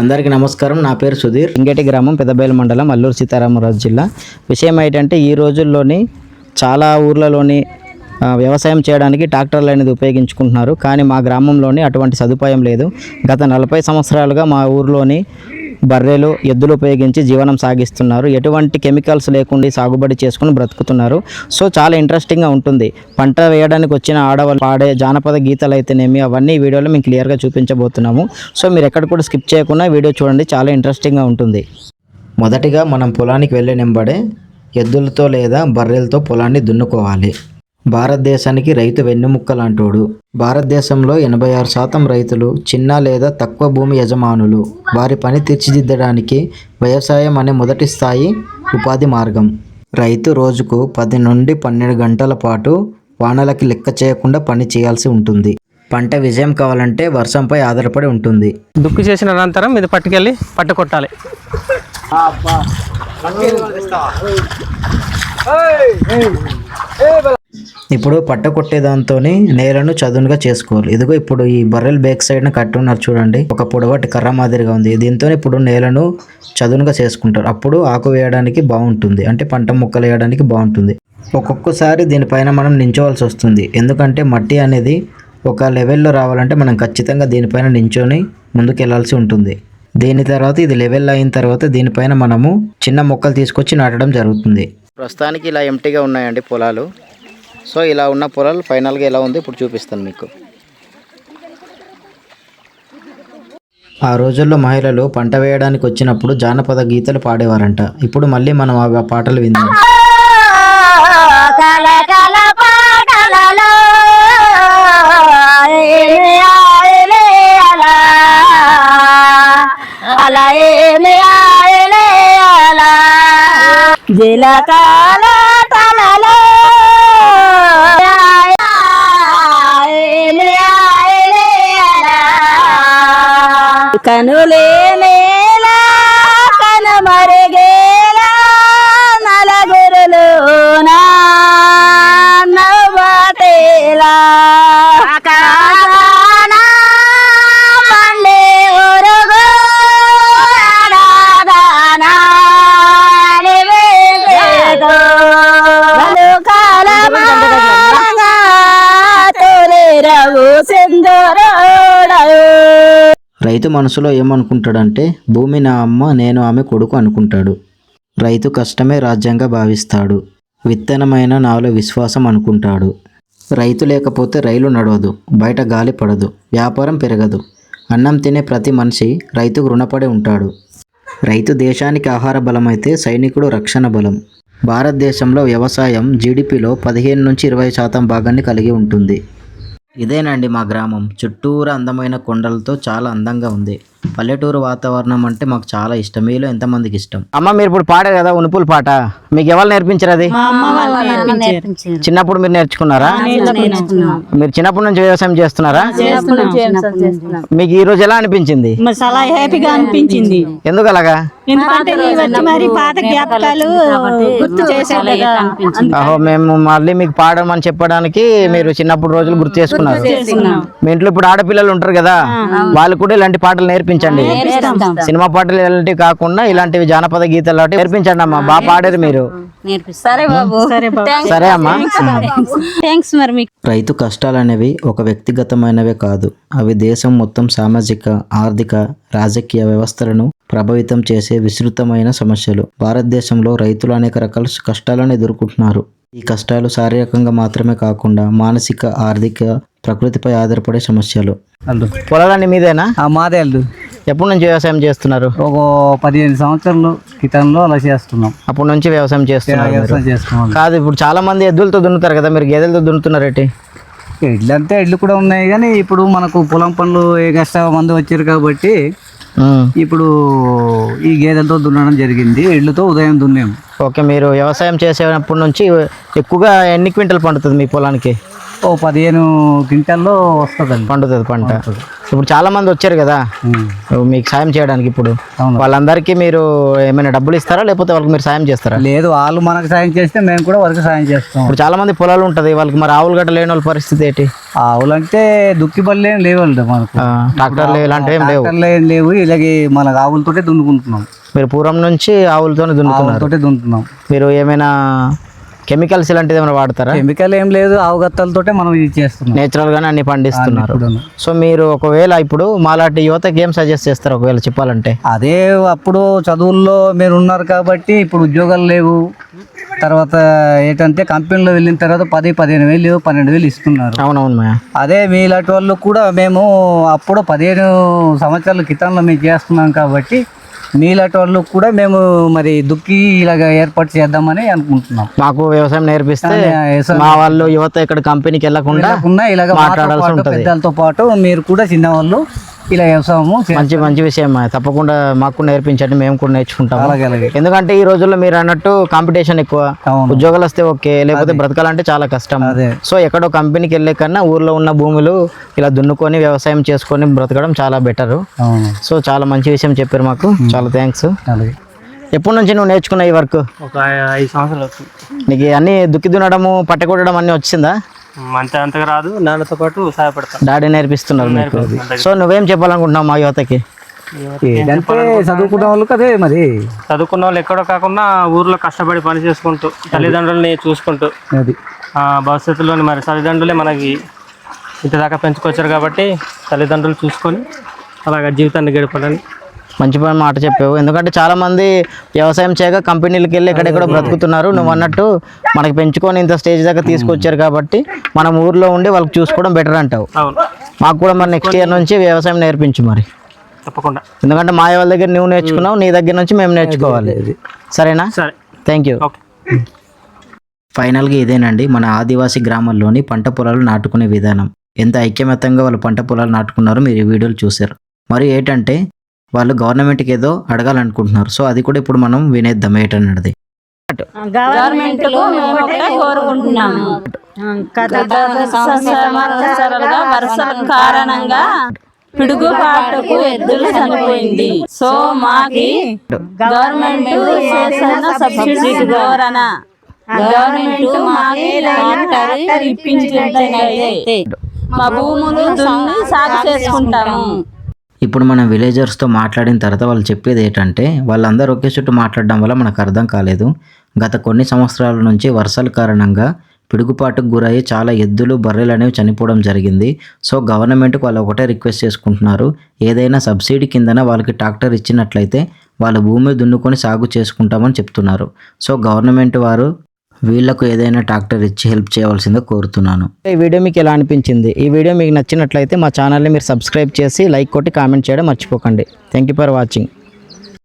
అందరికీ నమస్కారం. నా పేరు సుధీర్. ఇంగటి గ్రామం పెదబయలు మండలం అల్లూరు సీతారామరాజు జిల్లా. విషయం ఏంటంటే ఈ రోజుల్లోని చాలా ఊర్లలోని వ్యవసాయం చేయడానికి ట్రాక్టర్లు అనేది ఉపయోగించుకుంటున్నారు. కానీ మా గ్రామంలోని అటువంటి సదుపాయం లేదు. గత నలభై సంవత్సరాలుగా మా ఊర్లోని బర్రెలు ఎద్దులు ఉపయోగించి జీవనం సాగిస్తున్నారు. ఎటువంటి కెమికల్స్ లేకుండా సాగుబడి చేసుకుని బ్రతుకుతున్నారు. సో చాలా ఇంట్రెస్టింగ్గా ఉంటుంది. పంట వేయడానికి వచ్చిన ఆడవాళ్ళు పాడే జానపద గీతాలు అయితేనేమి అవన్నీ వీడియోలో మేము క్లియర్గా చూపించబోతున్నాము. సో మీరు ఎక్కడ కూడా స్కిప్ చేయకుండా వీడియో చూడండి. చాలా ఇంట్రెస్టింగ్గా ఉంటుంది. మొదటిగా మనం పొలానికి వెళ్ళే నింబడే ఎద్దులతో లేదా బర్రెలతో పొలాన్ని దున్నుకోవాలి. భారతదేశానికి రైతు వెన్నెముక్క లాంటోడు భారతదేశంలో ఎనభై ఆరు శాతం రైతులు చిన్న లేదా తక్కువ భూమి యజమానులు. వారి పని తీర్చిదిద్దడానికి వ్యవసాయం అనే మొదటి స్థాయి ఉపాధి మార్గం. రైతు రోజుకు పది నుండి పన్నెండు గంటల పాటు వానలకి లెక్క చేయకుండా పని చేయాల్సి ఉంటుంది. పంట విజయం కావాలంటే వర్షంపై ఆధారపడి ఉంటుంది. దుక్కు చేసిన అనంతరం ఇది పట్టుకెళ్ళి పట్టు కొట్టాలి. ఇప్పుడు పట్ట కొట్టే దాంతోని నేలను చదునుగా చేసుకోవాలి. ఇదిగో ఇప్పుడు ఈ బర్రెల బ్యాక్ సైడ్ కట్టున్నారు చూడండి. ఒక పొడవాటి కర్ర మాదిరిగా ఉంది. దీంతో ఇప్పుడు నేలను చదునుగా చేసుకుంటారు. అప్పుడు ఆకు వేయడానికి బాగుంటుంది. అంటే పంట మొక్కలు వేయడానికి బాగుంటుంది. ఒక్కొక్కసారి దీనిపైన మనం నించోవాల్సి వస్తుంది. ఎందుకంటే మట్టి అనేది ఒక లెవెల్లో రావాలంటే మనం ఖచ్చితంగా దీనిపైన నించొని ముందుకు వెళ్ళాల్సి ఉంటుంది. దీని తర్వాత ఇది లెవెల్ అయిన తర్వాత దీనిపైన మనము చిన్న మొక్కలు తీసుకొచ్చి నాటడం జరుగుతుంది. ప్రస్తుతానికి ఇలా ఎంటీగా ఉన్నాయండి పొలాలు. సో ఇలా ఉన్న పొలాలు ఫైనల్గా ఎలా ఉంది? ఇప్పుడు చూపిస్తాను మీకు. ఆ రోజుల్లో మహిళలు పంట వేయడానికి వచ్చినప్పుడు జానపద గీతలు పాడేవారంట. ఇప్పుడు మళ్ళీ మనం ఆ పాటలు విందాం. కల కల కనులే నేలా రైతు మనసులో ఏమనుకుంటాడంటే భూమి నా అమ్మ నేను ఆమె కొడుకు అనుకుంటాడు. రైతు కష్టమే రాజ్యంగా భావిస్తాడు. విత్తనమైన నాలో విశ్వాసం అనుకుంటాడు. రైతు లేకపోతే రైలు నడవదు బయట గాలి పడదు వ్యాపారం పెరగదు. అన్నం తినే ప్రతి మనిషి రైతుకు రుణపడి ఉంటాడు. రైతు దేశానికి ఆహార బలమైతే సైనికుడు రక్షణ బలం. భారతదేశంలో వ్యవసాయం జీడిపిలో పదిహేను నుంచి ఇరవై శాతం భాగాన్ని కలిగి ఉంటుంది. ఇదేనండి మా గ్రామం. చుట్టూరా అందమైన కొండలతో చాలా అందంగా ఉంది. పల్లెటూరు వాతావరణం అంటే మాకు చాలా ఇష్టం. మీలో ఎంతమందికి ఇష్టం? అమ్మ మీరు ఇప్పుడు పాడారు కదా ఉనుపుల పాట? మీకు ఎవరు నేర్పించారు అది? చిన్నప్పుడు మీరు నేర్చుకున్నారా? మీరు చిన్నప్పటి నుంచి వ్యవసాయం చేస్తున్నారా? మీకు ఈ రోజు ఎలా అనిపించింది? చాలా హ్యాపీగా అనిపించింది. ఎందుకు అలాగా? మేము మళ్ళీ మీకు పాడమని చెప్పడానికి మీరు చిన్నప్పుడు రోజులు గుర్తు చేసుకున్నారు. మీ ఇంట్లో ఇప్పుడు ఆడపిల్లలు ఉంటారు కదా వాళ్ళు కూడా ఇలాంటి పాటలు నేర్పించండి. సినిమా పాటలు ఇలాంటివి కాకుండా ఇలాంటివి జానపద గీతాలు నేర్పించండి అమ్మా. బాగా పాడారు మీరు. సరే బాబు. సరే బాబు. సరే అమ్మా. థ్యాంక్స్ మరి మీకు. రైతు కష్టాలనేవి ఒక వ్యక్తిగతమైనవే కాదు. అవి దేశం మొత్తం సామాజిక ఆర్థిక రాజకీయ వ్యవస్థలను ప్రభావితం చేసే విస్తృతమైన సమస్యలు. భారతదేశంలో రైతులు అనేక రకాల కష్టాలను ఎదుర్కొంటున్నారు. ఈ కష్టాలు శారీరకంగా మాత్రమే కాకుండా మానసిక ఆర్థిక ప్రకృతిపై ఆధారపడే సమస్యలు. పొలాలన్నీ మీదేనా? మాదే అల్లు. ఎప్పటి నుంచి వ్యవసాయం చేస్తున్నారు? ఒక పదిహేను సంవత్సరాలు క్రితంలో అలా చేస్తున్నాం. అప్పటి నుంచి వ్యవసాయం చేస్తున్నారు మీరు. వ్యవసాయం చేస్తున్నాం కాదు ఇప్పుడు చాలా మంది ఎద్దులతో దున్నుతారు కదా మీరు గేదెలతో దున్నుతున్నారేటి ఎడ్లు అంతే ఎడ్లు కూడా ఉన్నాయి కానీ ఇప్పుడు మనకు పొలం పనులు ఎక్స్ట్రా మంది వచ్చారు కాబట్టి ఉమ్. ఇప్పుడు ఈ గేదెలతో దున్నడం జరిగింది. ఎడ్లతో ఉదయం దున్నాము. ఓకే మీరు వ్యవసాయం చేసేటప్పటి నుంచి ఎక్కువగా ఎన్ని క్వింటల్ పండుతుంది మీ పొలానికి? ఓ పదిహేను క్వింటాల్లో వస్తుందండి. పండుతుంది పంట. ఇప్పుడు చాలా మంది వచ్చారు కదా. మీకు సాయం చేయడానికి ఇప్పుడు. వాళ్ళందరికీ మీరు ఏమైనా డబ్బులు ఇస్తారా? లేకపోతే వాళ్ళకి మీరు సాయం చేస్తారా? లేదు వాళ్ళు మనకు సాయం చేస్తే మేము కూడా వారికి సాయం చేస్తాం. ఇప్పుడు చాలా మంది పొలాలు ఉంటుంది. వాళ్ళకి మరి ఆవులు గట్ట లేని వాళ్ళ పరిస్థితి ఏంటి? ఆవులంటే దుక్కి బళ్ళు ఏం లేవండి మనకు ట్రాక్టర్లు ఇలాంటివి ఏం లేవు. ఏం లేవు. ఇలాగే మన ఆవులతోటే దున్నుకుంటున్నాం. మీరు పూర్వం నుంచి ఆవులతోనే దున్నుతున్నారు దున్నుతున్నాం. మీరు ఏమైనా కెమికల్స్ ఇలాంటిది ఏమైనా వాడతారా? కెమికల్ ఏం లేదు ఆవు గత్తలతోటే మనం ఇది చేస్తున్నాం. నేచురల్ గానే అన్ని పండిస్తున్నారు. సో మీరు ఒకవేళ ఇప్పుడు మాలాంటి యువతకి ఏం సజెస్ట్ చేస్తారు ఒకవేళ చెప్పాలంటే? అదే అప్పుడు చదువుల్లో మీరు ఉన్నారు కాబట్టి ఇప్పుడు ఉద్యోగాలు లేవు. తర్వాత ఏంటంటే కంపెనీలో వెళ్ళిన తర్వాత పది పదిహేను వేలు పన్నెండు వేలు ఇస్తున్నారు. అవునవును మా అదే మీలాంటి వాళ్ళు కూడా మేము అప్పుడు పదిహేను సంవత్సరాల క్రితంలో మేము చేస్తున్నాం కాబట్టి మీలాంటి వాళ్ళు కూడా మేము మరి దుక్కి ఇలాగ ఏర్పాటు చేద్దామని అనుకుంటున్నాం మాకు వ్యవసాయం నేర్పిస్తే మా వాళ్ళు యువత ఇక్కడ కంపెనీకి వెళ్ళకుండా ఇలాగ మాట్లాడాల్సి ఉంటది. పెద్దలతో పాటు మీరు కూడా చిన్నవాళ్ళు ఇలా వ్యవసాయము మంచి మంచి విషయం. తప్పకుండా మాకు కూడా నేర్పించండి మేము కూడా అలాగే ఎందుకంటే ఈ రోజుల్లో మీరు అన్నట్టు కాంపిటీషన్ ఎక్కువ. ఉద్యోగాలు వస్తే ఓకే లేకపోతే బ్రతకాలంటే చాలా కష్టం. సో ఎక్కడో కంపెనీకి వెళ్ళే కన్నా ఊర్లో ఉన్న భూములు ఇలా దున్నుకొని వ్యవసాయం చేసుకొని బ్రతకడం చాలా బెటర్ సో చాలా మంచి విషయం చెప్పారు మాకు. చాలా థ్యాంక్స్ ఎప్పటి నుంచి నువ్వు నేర్చుకున్న ఈ వర్క్ ఒక ఐదు సంవత్సరాలు నీకు అన్ని దుక్కి దున్నడము పట్ట కొట్టడం అన్ని వచ్చిందా? అంతే అంతగా రాదు. నాన్నతో పాటు సహాయపడతాను డాడీ నేర్పిస్తున్నారు మీకు. సో నువ్వేం చెప్పాలనుకుంటున్నావు మా యువతకి? చదువుకున్న వాళ్ళకి అదే మరి. చదువుకున్న వాళ్ళు ఎక్కడో కాకుండా ఊర్లో కష్టపడి పని చేసుకుంటూ తల్లిదండ్రులని చూసుకుంటూ అది. ఆ, భవిష్యత్తులోని మరి తల్లిదండ్రులే మనకి ఇంటి దాకా పెంచుకొచ్చారు కాబట్టి తల్లిదండ్రులు చూసుకొని అలాగ జీవితాన్ని గడపాలని మంచి పని మాట చెప్పావు. ఎందుకంటే చాలా మంది వ్యవసాయం చేయక కంపెనీలకు వెళ్ళి ఎక్కడెక్కడో బ్రతుకుతున్నారు. నువ్వు అన్నట్టు మనకి పెంచుకొని ఇంత స్టేజ్ దాకా తీసుకొచ్చారు కాబట్టి మనం ఊర్లో ఉండి వాళ్ళకి చూసుకోవడం బెటర్ అంటావు. మాకు కూడా మరి నెక్స్ట్ ఇయర్ నుంచి వ్యవసాయం నేర్పించు మరి. తప్పకుండా. ఎందుకంటే మా వాళ్ళ దగ్గర నువ్వు నేర్చుకున్నావు నీ దగ్గర నుంచి మేము నేర్చుకోవాలి. సరేనా? సరే. థ్యాంక్ యూ ఫైనల్గా ఇదేనండి మన ఆదివాసీ గ్రామాల్లోని పంట పొలాలు నాటుకునే విధానం. ఎంత ఐక్యమత్యంగా వాళ్ళు పంట పొలాలు నాటుకున్నారో మీరు ఈ వీడియోలు చూశారు. మరి ఏంటంటే వాళ్ళు గవర్నమెంట్కి ఏదో అడగాలనుకుంటున్నారు. సో అది కూడా ఇప్పుడు మనం వినేద్దాం ఏంటన్నది గవర్నమెంట్లో మేము ఒకటే కోరుకుంటున్నాము. సంవత్సరాలుగా వర్షాల కారణంగా పిడుగుపాటుకు ఎద్దులు చనిపోయింది. సో మాకి గవర్నమెంట్ చేసిన సబ్సిడీ ధోరణ. గవర్నమెంట్ మాకి ట్రాక్టర్ ఇప్పించినట్లయితే మా భూములు దున్ని సాగు చేసుకుంటాము. ఇప్పుడు మనం విలేజర్స్తో మాట్లాడిన తర్వాత వాళ్ళు చెప్పేది ఏంటంటే వాళ్ళందరూ ఒకే చుట్టూ మాట్లాడడం వల్ల మనకు అర్థం కాలేదు. గత కొన్ని సంవత్సరాల నుంచి వర్షాల కారణంగా పిడుగుపాటుకు గురయ్యి చాలా ఎద్దులు బర్రెలు అనేవి చనిపోవడం జరిగింది. సో గవర్నమెంట్కి వాళ్ళు ఒకటే రిక్వెస్ట్ చేసుకుంటున్నారు. ఏదైనా సబ్సిడీ కిందన వాళ్ళకి ట్రాక్టర్ ఇచ్చినట్లయితే వాళ్ళ భూమి దున్నుకొని సాగు చేసుకుంటామని చెప్తున్నారు. సో గవర్నమెంట్ వారు వీళ్ళకు ఏదైనా ట్రాక్టర్ ఇచ్చి హెల్ప్ చేయవలసిందో కోరుతున్నాను. ఈ వీడియో మీకు ఎలా అనిపించింది? ఈ వీడియో మీకు నచ్చినట్లయితే మా ఛానల్ని మీరు సబ్స్క్రైబ్ చేసి లైక్ కొట్టి కామెంట్ చేయడం మర్చిపోకండి. Thank you for watching